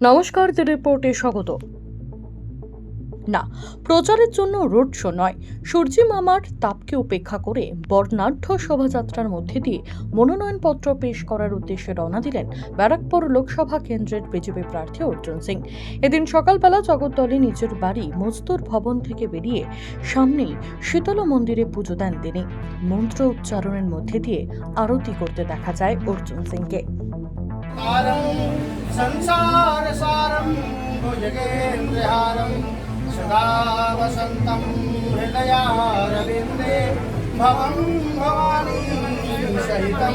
নমস্কার দি রিপোর্টে স্বাগত। না, প্রচারের জন্য রোড শো নয়। সূর্যি মামার তাপকে উপেক্ষা করে বর্ণাঢ্য শোভাযাত্রার মধ্যে দিয়ে মনোনয়নপত্র পেশ করার উদ্দেশ্যে রওনা দিলেন ব্যারাকপুর লোকসভা কেন্দ্রের বিজেপি প্রার্থী অর্জুন সিং। এদিন সকালবেলা জগদ্দলে নিজের বাড়ি মজদুর ভবন থেকে বেরিয়ে সামনেই শীতল মন্দিরে পুজো দেন তিনি। মন্ত্র উচ্চারণের মধ্যে দিয়ে আরতি করতে দেখা যায় অর্জুন সিংকে। संसारसारं भुजगेन्द्रहारं सदा वसन्तं हृदया रविन्दे भवानी सहितं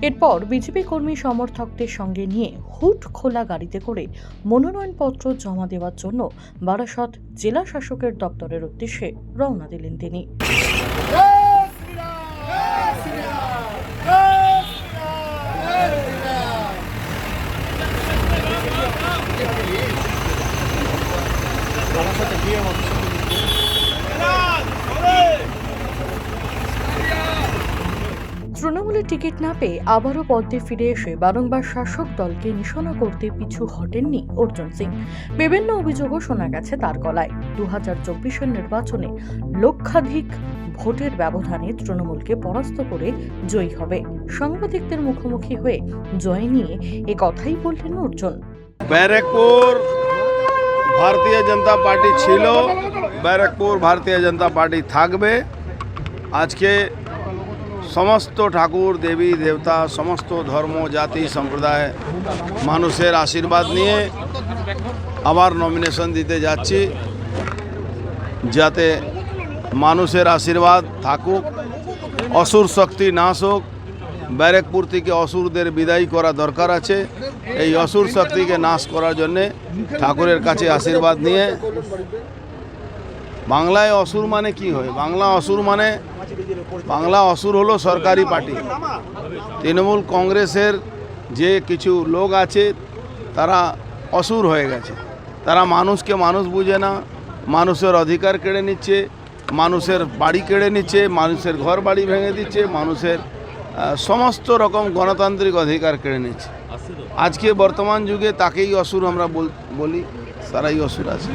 এরপর বিজেপি কর্মী সমর্থকদের সঙ্গে নিয়ে হুট খোলা গাড়িতে করে মনোনয়নপত্র জমা দেওয়ার জন্য বারাসত জেলা শাসকের দপ্তরের উদ্দেশ্যে রওনা দিলেন তিনি। তৃণমূলের টিকিট না পেয়ে আবারও পদ্মে ফিরে এসে বারংবার শাসক দলকে নিশানা করতে পিছু হটেননি অর্জুন সিং। বিভিন্ন অভিযোগও শোনা গেছে তার গলায়। দু হাজার চব্বিশের নির্বাচনে লক্ষাধিক ভোটের ব্যবধানে তৃণমূলকে পরাস্ত করে জয়ী হবে। সাংবাদিকদের মুখোমুখি হয়ে জয় নিয়ে এ কথাই বললেন অর্জুন। ব্যারাকপুর ভারতীয় জনতা পার্টি ছিল। ব্যারাকপুর ভারতীয় জনতা পার্টি থাকবে। আজকে সমস্ত ঠাকুর, দেবী, দেবতা, সমস্ত ধর্ম, জাতি, সম্প্রদায় মানুষের আশীর্বাদ নিয়ে আবার নমিনেশন দিতে যাচ্ছি। যাতে মানুষের আশীর্বাদ থাকুক, অসুর শক্তি নাশ হোক, ব্যারেকপুর থেকে অসুরদের বিদায় করা দরকার আছে। এই অসুর শক্তিকে নাশ করার জন্যে ঠাকুরের কাছে আশীর্বাদ নিয়ে। বাংলায় অসুর মানে কি হয়? বাংলা অসুর মানে বাংলা অসুর হলো সরকারি পার্টি। তৃণমূল কংগ্রেসের যে কিছু লোক আছে, তারা অসুর হয়ে গেছে। তারা মানুষকে মানুষ বুঝে না, মানুষের অধিকার কেড়ে নিচ্ছে, মানুষের বাড়ি কেড়ে নিচ্ছে, মানুষের ঘর বাড়ি ভেঙে দিচ্ছে, মানুষের সমস্ত রকম গণতান্ত্রিক অধিকার কেড়ে নিচ্ছে। আজকে বর্তমান যুগে তাকেই অসুর আমরা বল- বলি তারাই অসুর আছে।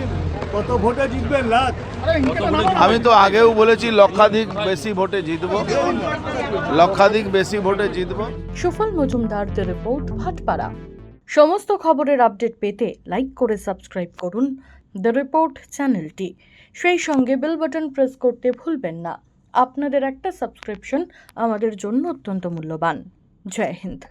আমি তো আগেও বলেছি লক্ষাধিক বেশি ভোটে জিতব। লক্ষাধিক বেশি ভোটে জিতব। সুফল মজুমদারদের রিপোর্ট ভাটপাড়া। সমস্ত খবরের আপডেট পেতে লাইক করে সাবস্ক্রাইব করুন দ্য রিপোর্ট চ্যানেলটি। সেই সঙ্গে বেল বাটন প্রেস করতে ভুলবেন না। আপনাদের একটা সাবস্ক্রিপশন আমাদের জন্য অত্যন্ত মূল্যবান। জয় হিন্দ।